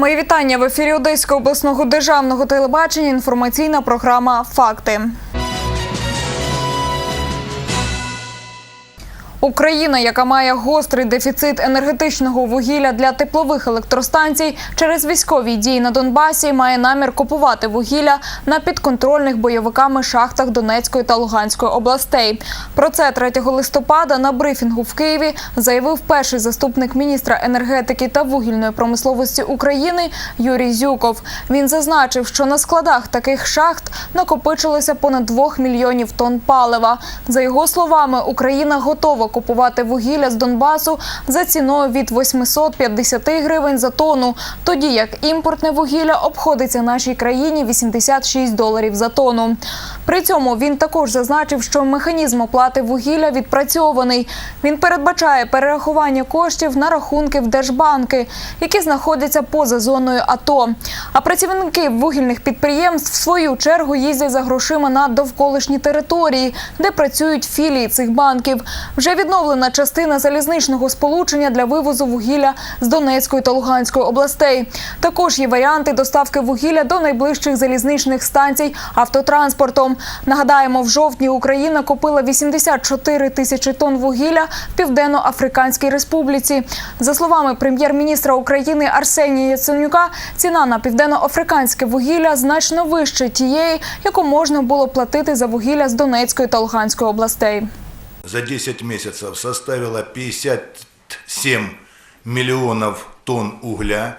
Мої вітання в ефірі Одеського обласного державного телебачення. Інформаційна програма Факти. Україна, яка має гострий дефіцит енергетичного вугілля для теплових електростанцій через військові дії на Донбасі, має намір купувати вугілля на підконтрольних бойовиками шахтах Донецької та Луганської областей. Про це 3 листопада на брифінгу в Києві заявив перший заступник міністра енергетики та вугільної промисловості України Юрій Зюков. Він зазначив, що на складах таких шахт накопичилося понад 2 мільйонів тонн палива. За його словами, Україна готова купувати вугілля з Донбасу за ціною від 850 гривень за тонну, тоді як імпортне вугілля обходиться нашій країні 86 доларів за тонну. При цьому він також зазначив, що механізм оплати вугілля відпрацьований. Він передбачає перерахування коштів на рахунки в держбанки, які знаходяться поза зоною АТО. А працівники вугільних підприємств в свою чергу їздять за грошима на довколишні території, де працюють філії цих банків. Вже відновлена частина залізничного сполучення для вивозу вугілля з Донецької та Луганської областей. Також є варіанти доставки вугілля до найближчих залізничних станцій автотранспортом. Нагадаємо, в жовтні Україна купила 84 тисячі тонн вугілля в Південно-Африканській Республіці. За словами прем'єр-міністра України Арсенія Яценюка, ціна на південно-африканське вугілля значно вище тієї, яку можна було платити за вугілля з Донецької та Луганської областей. За 10 месяцев составила 57 миллионов тонн угля.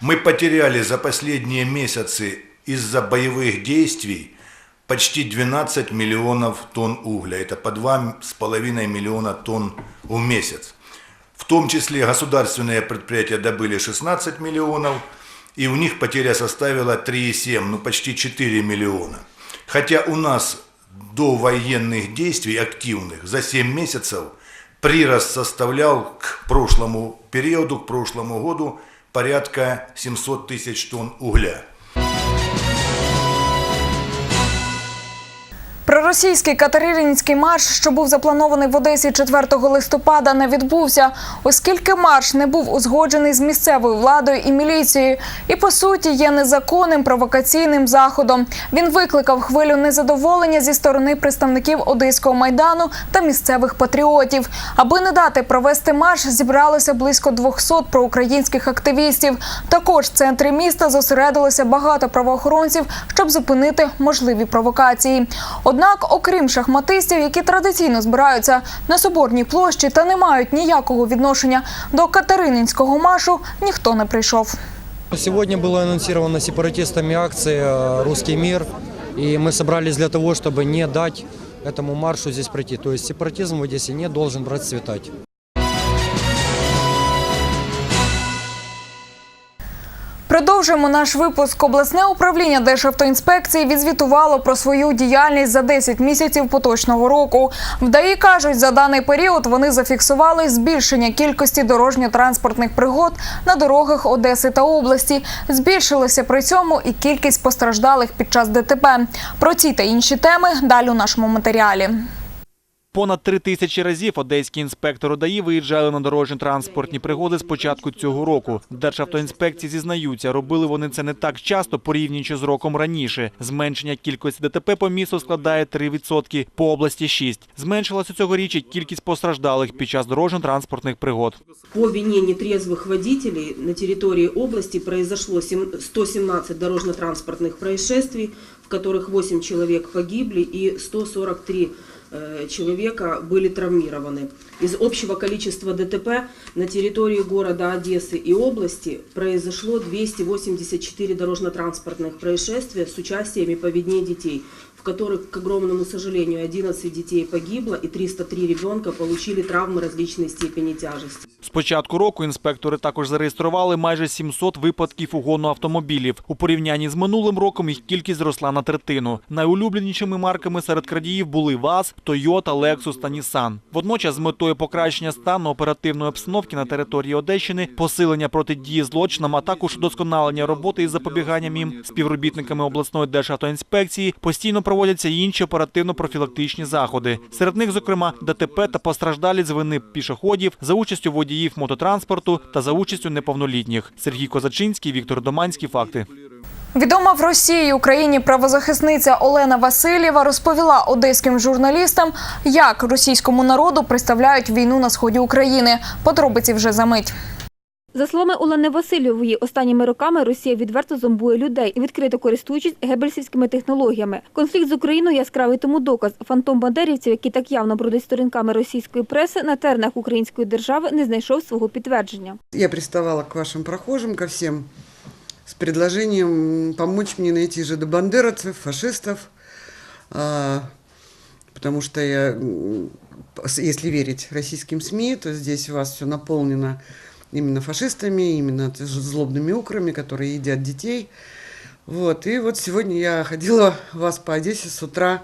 Мы потеряли за последние месяцы из-за боевых действий почти 12 миллионов тонн угля. Это по 2,5 миллиона тонн в месяц. В том числе государственные предприятия добыли 16 миллионов, и у них потеря составила 3,7, ну почти 4 миллиона. Хотя у нас до военных действий активных за 7 месяцев прирост составлял к прошлому периоду, к прошлому году порядка 700 тысяч тонн угля. Проросійський катеринський марш, що був запланований в Одесі 4 листопада, не відбувся, оскільки марш не був узгоджений з місцевою владою і міліцією, і по суті є незаконним провокаційним заходом. Він викликав хвилю незадоволення зі сторони представників одеського майдану та місцевих патріотів. Аби не дати провести марш, зібралося близько 200 проукраїнських активістів. Також в центрі міста зосередилося багато правоохоронців, щоб зупинити можливі провокації. Однак, окрім шахматистів, які традиційно збираються на соборній площі та не мають ніякого відношення до Катерининського маршу, ніхто не прийшов. Сегодня была анонсирована сепаратистами акция э, «Русский мир», и мы собрались для того, чтобы не дать этому маршу здесь пройти. То есть сепаратизм в Одессе не должен расцветать. Продовжуємо наш випуск. Обласне управління Державтоінспекції відзвітувало про свою діяльність за 10 місяців поточного року. В ДАІ кажуть, за даний період вони зафіксували збільшення кількості дорожньо-транспортних пригод на дорогах Одеси та області. Збільшилася при цьому і кількість постраждалих під час ДТП. Про ці та інші теми далі у нашому матеріалі. Понад три тисячі разів одеські інспектори ДАІ виїжджали на дорожньо-транспортні пригоди з початку цього року. В Державтоінспекції зізнаються, робили вони це не так часто, порівнюючи з роком раніше. Зменшення кількості ДТП по місту складає 3%, по області 6%. Зменшилася цьогоріч і кількість постраждалих під час дорожньо-транспортних пригод. По вине нетрезвых водителей на территории области произошло сем- 117 дорожно-транспортных происшествий, в которых 8 человек погибли и 143 э, человека были травмированы. Из общего количества ДТП на территории города Одессы и области произошло 284 дорожно-транспортных происшествия с участием и поведения детей, в которых, к огромному сожалению, 11 детей погибло и 303 ребенка получили травмы различной степени тяжести. З початку року інспектори також зареєстрували майже 700 випадків угону автомобілів. У порівнянні з минулим роком їх кількість зросла на третину. Найулюбленішими марками серед крадіїв були ВАЗ, Toyota, Lexus та Nissan. Водночас, з метою покращення стану оперативної обстановки на території Одещини, посилення протидії злочинам, а також удосконалення роботи із запобіганням їм співробітниками обласної державтоінспекції постійно проводяться інші оперативно-профілактичні заходи. Серед них, зокрема, ДТП та постраждалі з вини пішоходів за участю водіїв мототранспорту та за участю неповнолітніх. Сергій Козачинський, Віктор Доманський. Факти. Відома в Росії і Україні правозахисниця Олена Васильєва розповіла одеським журналістам, як російському народу представляють війну на сході України. Подробиці вже за мить. За словами Олени Васильової, останніми роками Росія відверто зомбує людей, і відкрито користуючись гебельсівськими технологіями. Конфлікт з Україною яскравий тому доказ. Фантом бандерівців, які так явно бродить сторінками російської преси, на тернах української держави не знайшов свого підтвердження. Я приставала к вашим прохожим, ко всем, с предложением помочь мне найти жидобандеровцев, фашистов, а, потому что я, если верить российским СМИ, то здесь у вас все наполнено именно фашистами, именно злобными украми, которые едят детей. Вот. И вот сегодня я ходила вас по Одессе с утра,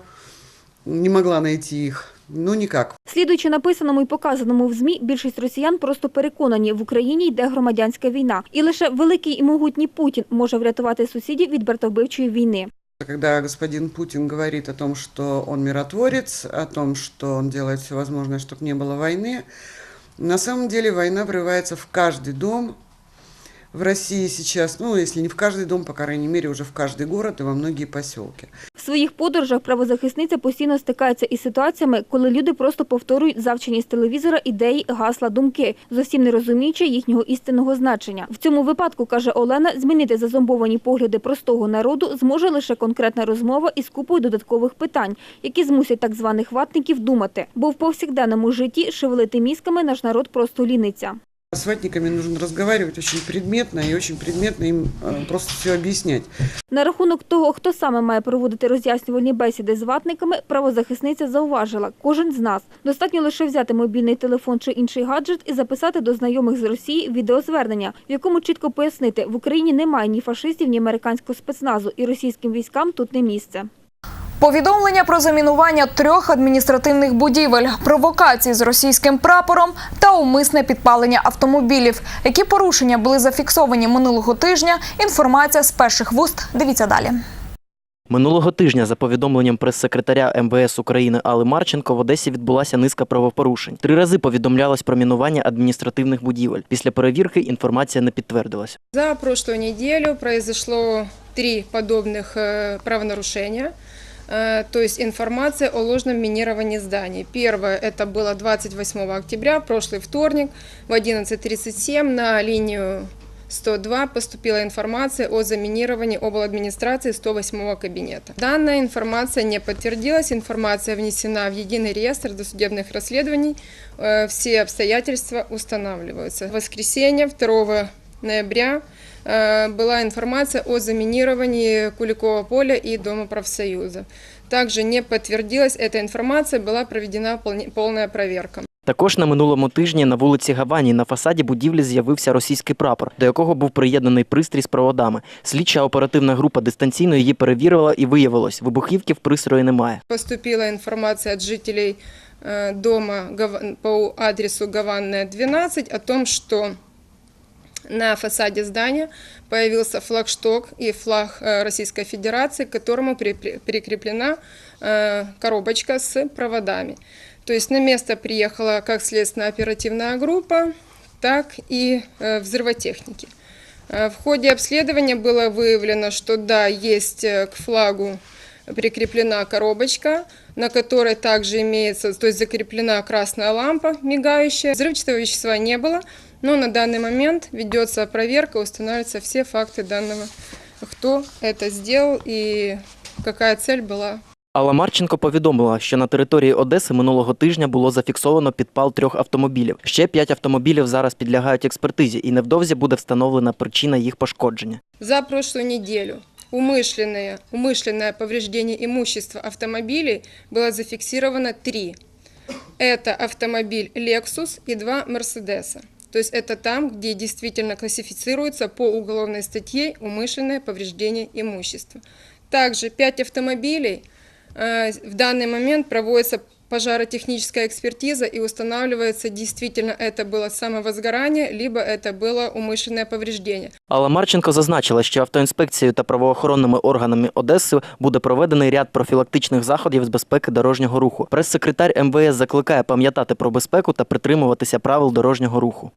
не могла найти их, ну никак. Слідуючи написаному і показаному в ЗМІ, більшість росіян просто переконані, в Україні йде громадянська війна. І лише великий і могутній Путін може врятувати сусідів від братовбивчої війни. Когда господин Путин говорит о том, что он миротворец, о том, что он делает все возможное, чтобы не было войны, на самом деле война врывается в каждый дом в России сейчас, ну, если не в каждый дом, по крайней мере, уже в каждый город и во многие поселки. Своїх подорожах правозахисниця постійно стикається із ситуаціями, коли люди просто повторюють завчені з телевізора ідеї, гасла, думки, зовсім не розуміючи їхнього істинного значення. В цьому випадку, каже Олена, змінити зазомбовані погляди простого народу зможе лише конкретна розмова із купою додаткових питань, які змусять так званих ватників думати. Бо в повсякденному житті шевелити мізками наш народ просто ліниться. С ватниками нужно разговаривать очень предметно и очень предметно им э, просто все объяснять. На рахунок того, хто саме має проводити роз'яснювальні бесіди з ватниками, правозахисниця зауважила, кожен з нас. Достатньо лише взяти мобільний телефон чи інший гаджет і записати до знайомих з Росії відеозвернення, в якому чітко пояснити, в Україні немає ні фашистів, ні американського спецназу, і російським військам тут не місце. Повідомлення про замінування трьох адміністративних будівель, провокації з російським прапором та умисне підпалення автомобілів. Які порушення були зафіксовані минулого тижня? Інформація з перших вуст. Дивіться далі. Минулого тижня, за повідомленням прес-секретаря МВС України Али Марченко, в Одесі відбулася низка правопорушень. Три рази повідомлялось про мінування адміністративних будівель. Після перевірки інформація не підтвердилася. За прошлую неделю произошло три подобных э, правонарушения. Э, То есть информация о ложном минировании зданий. Первое, это было 28 октября, прошлый вторник, в 11.37 на линию 102 поступила информация о заминировании обладминистрации 108 кабинета. Данная информация не подтвердилась, информация внесена в единый реестр досудебных расследований, Э, все обстоятельства устанавливаются. В воскресенье 2 ноября э, была информация о заминировании Куликова поля и Дома профсоюза. Также не подтвердилась эта информация, была проведена полне- полная проверка. Також на минулому тижні на вулиці Гавані на фасаді будівлі з'явився російський прапор, до якого був приєднаний пристрій з проводами. Слідча оперативна група дистанційно її перевірила і виявилось, вибухівки в пристрої немає. Поступила информация от жителей э, дома Гава- по адресу Гаванная 12 о том, что на фасаде здания появился флагшток и флаг э, Российской Федерации, к которому при- прикреплена э, коробочка с проводами. То есть на место приехала как следственно-оперативная группа, так и э, взрывотехники. В ходе обследования было выявлено, что да, есть к флагу прикреплена коробочка, на которой также имеется, то есть закреплена красная лампа мигающая. Взрывчатого вещества не было, но на данный момент ведется проверка, устанавливаются все факты данного, кто это сделал и какая цель была Алла Марченко повідомила, що на території Одеси минулого тижня було зафіксовано підпал трьох автомобілів. Ще п'ять автомобілів зараз підлягають експертизі, і невдовзі буде встановлена причина їх пошкодження. За прошлую неделю умышленное, умышленное повреждение имущества автомобилей было зафиксировано три. Это автомобиль Lexus и два Мерседеса. То есть это там, где действительно классифицируется по уголовной статье умышленное повреждение имущества. Также пять автомобилей. Э, В данный момент проводится пожаротехническая экспертиза и устанавливается, действительно это было самовозгорание, либо это было умышленное повреждение. Алла Марченко зазначила, що автоінспекцією та правоохоронними органами Одеси буде проведений ряд профілактичних заходів з безпеки дорожнього руху. Прес-секретар МВС закликає пам'ятати про безпеку та притримуватися правил дорожнього руху.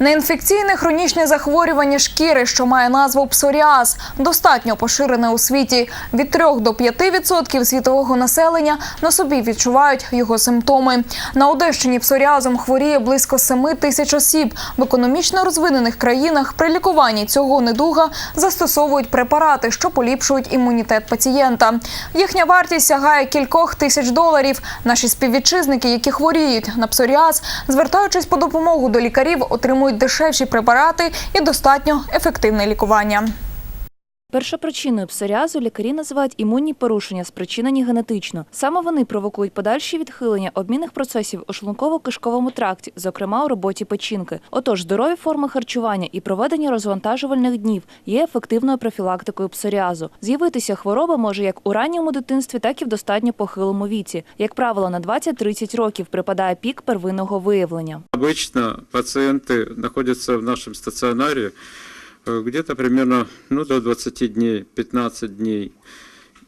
Неінфекційне хронічне захворювання шкіри, що має назву псоріаз, достатньо поширене у світі. Від 3 до 5% світового населення на собі відчувають його симптоми. На Одещині псоріазом хворіє близько 7 тисяч осіб. В економічно розвинених країнах при лікуванні цього недуга застосовують препарати, що поліпшують імунітет пацієнта. Їхня вартість сягає кількох тисяч доларів. Наші співвітчизники, які хворіють на псоріаз, звертаючись по допомогу до лікарів, отримують дешевші препарати і достатньо ефективне лікування. Першопричиною псоріазу лікарі називають імунні порушення, спричинені генетично. Саме вони провокують подальші відхилення обмінних процесів у шлунково-кишковому тракті, зокрема у роботі печінки. Отож, здорові форми харчування і проведення розвантажувальних днів є ефективною профілактикою псоріазу. З'явитися хвороба може як у ранньому дитинстві, так і в достатньо похилому віці. Як правило, на 20-30 років припадає пік первинного виявлення. Обычно пациенты находятся в нашем стационаре э, где-то примерно ну, до 20 дней, 15 дней.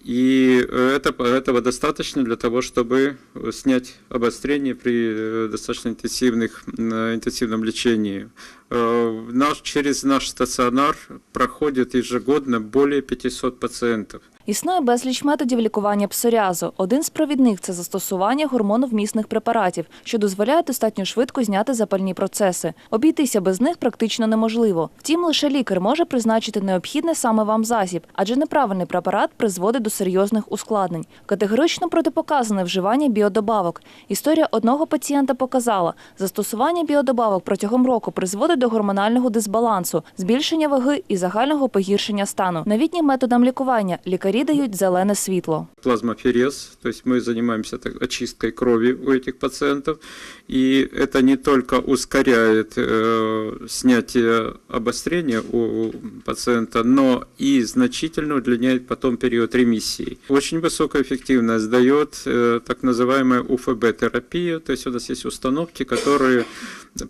И это, этого достаточно для того, чтобы снять обострение при э, достаточно интенсивных, э, интенсивном лечении. Э, Наш, через наш стационар проходит ежегодно более 500 пациентов. Існує безліч методів лікування псоріазу. Один з провідних це застосування гормоновмісних препаратів, що дозволяє достатньо швидко зняти запальні процеси. Обійтися без них практично неможливо. Втім, лише лікар може призначити необхідний саме вам засіб, адже неправильний препарат призводить до серйозних ускладнень. Категорично протипоказане вживання біодобавок. Історія одного пацієнта показала, застосування біодобавок протягом року призводить до гормонального дисбалансу, збільшення ваги і загального погіршення стану. Новітнім методам лікування лікарі дають зелене світло. плазмоферез, то есть мы занимаемся так, очисткой крови у этих пациентов, и это не только ускоряет э, снятие обострения у пациента, но и значительно удлиняет потом период ремиссии. Очень высокую эффективность дает э, так называемая УФБ-терапия, то есть у нас есть установки, которые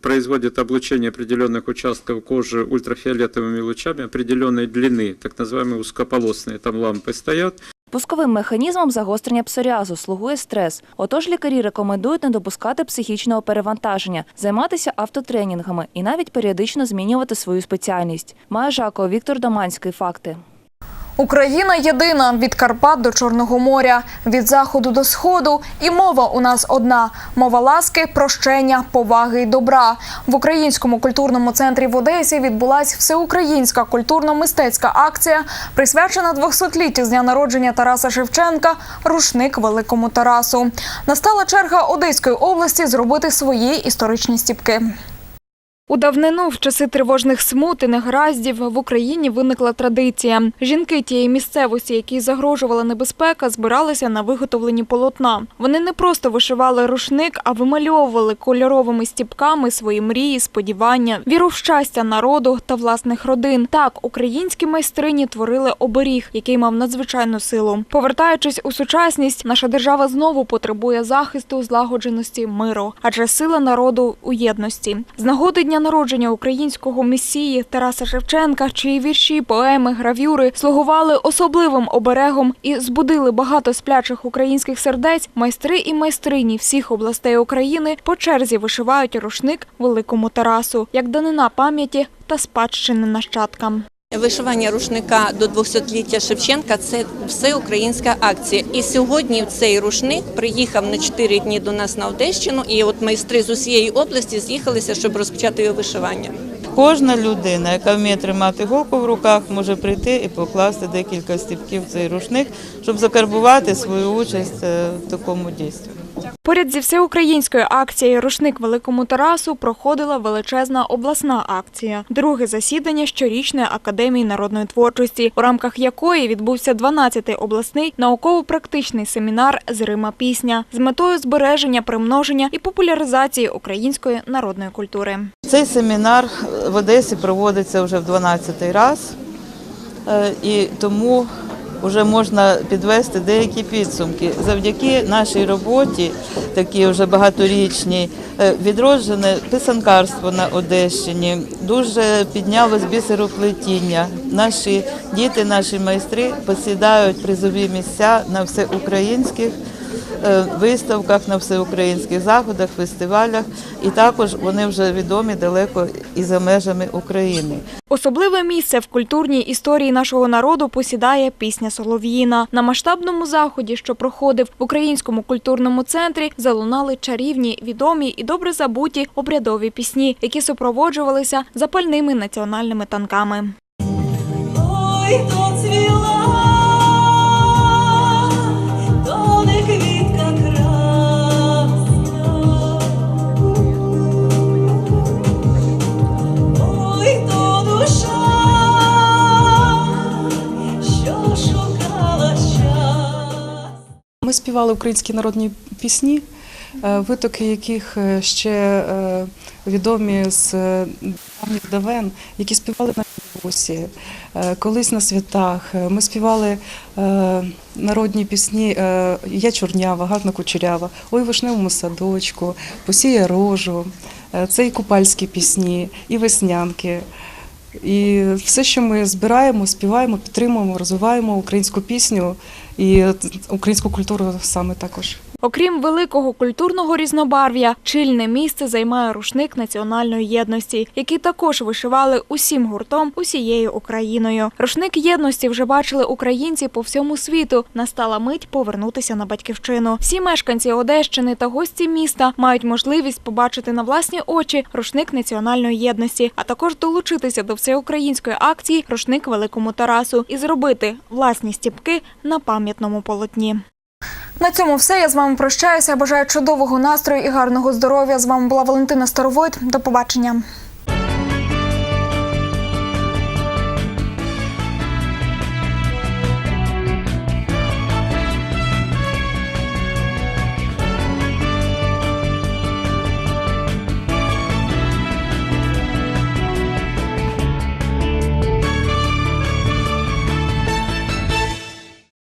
производят облучение определенных участков кожи ультрафиолетовыми лучами определенной длины, так называемые узкополосные там лампы стоят, Пусковим механізмом загострення псоріазу слугує стрес. Отож лікарі рекомендують не допускати психічного перевантаження, займатися автотренінгами і навіть періодично змінювати свою спеціальність. Має Жако Віктор Доманський. Факти. Україна єдина від Карпат до Чорного моря, від заходу до сходу. І мова у нас одна: мова ласки, прощення, поваги й добра. В українському культурному центрі в Одесі відбулась всеукраїнська культурно-мистецька акція, присвячена 200-літтю з дня народження Тараса Шевченка. Рушник великому Тарасу. Настала черга Одеської області зробити свої історичні стіпки. У давнину, в часи тривожних смут і негараздів, в Україні виникла традиція. Жінки тієї місцевості, якій загрожувала небезпека, збиралися на виготовленні полотна. Вони не просто вишивали рушник, а вимальовували кольоровими стіпками свої мрії, сподівання, віру в щастя народу та власних родин. Так, українські майстрині творили оберіг, який мав надзвичайну силу. Повертаючись у сучасність, наша держава знову потребує захисту, злагодженості, миру, адже сила народу у єдності. З нагоди дня народження українського месії Тараса Шевченка, чиї вірші, поеми, гравюри слугували особливим оберегом і збудили багато сплячих українських сердець, майстри і майстрині всіх областей України по черзі вишивають рушник великому Тарасу, як данина пам'яті та спадщини нащадкам. Вишивання рушника до 200-ліття Шевченка це всеукраїнська акція. І сьогодні цей рушник приїхав на 4 дні до нас на Одещину, і от майстри з усієї області з'їхалися, щоб розпочати його вишивання. Кожна людина, яка вміє тримати голку в руках, може прийти і покласти декілька стіпків в цей рушник, щоб закарбувати свою участь е, в такому дійстві. Поряд зі всеукраїнською акцією Рушник великому Тарасу проходила величезна обласна акція, друге засідання щорічної академії народної творчості, у рамках якої відбувся 12-й обласний науково-практичний семінар з Рима пісня з метою збереження, примноження і популяризації української народної культури. Цей семінар в Одесі проводиться вже в 12-й раз, е, і тому вже можна підвести деякі підсумки. Завдяки нашій роботі, такій вже багаторічній, е, відроджене писанкарство на Одещині, дуже піднялось бісероплетіння. Наші діти, наші майстри посідають призові місця на всеукраїнських виставках, на всеукраїнських заходах, фестивалях, і також вони вже відомі далеко і за межами України. Особливе місце в культурній історії нашого народу посідає пісня Солов'їна. На масштабному заході, що проходив в Українському культурному центрі, залунали чарівні, відомі і добре забуті обрядові пісні, які супроводжувалися запальними національними танками. Ой, то цвіла, співали українські народні пісні, е, витоки яких е, ще е, відомі з давніх давен, які співали на е, колись на святах. Ми співали народні пісні Я чорнява, гарна кучерява, Ой, вишневому садочку, Посіє рожу. Це і купальські пісні, і веснянки. І все, що ми збираємо, співаємо, підтримуємо, розвиваємо українську пісню і українську культуру саме також. Окрім великого культурного різнобарв'я, чільне місце займає рушник національної єдності, який також вишивали усім гуртом усією Україною. Рушник єдності вже бачили українці по всьому світу. Настала мить повернутися на батьківщину. Всі мешканці Одещини та гості міста мають можливість побачити на власні очі рушник національної єдності, а також долучитися до всеукраїнської акції Рушник Великому Тарасу і зробити власні стіпки на пам'ятному полотні. На цьому все. Я з вами прощаюся. Бажаю чудового настрою і гарного здоров'я. З вами була Валентина Старовойт. До побачення.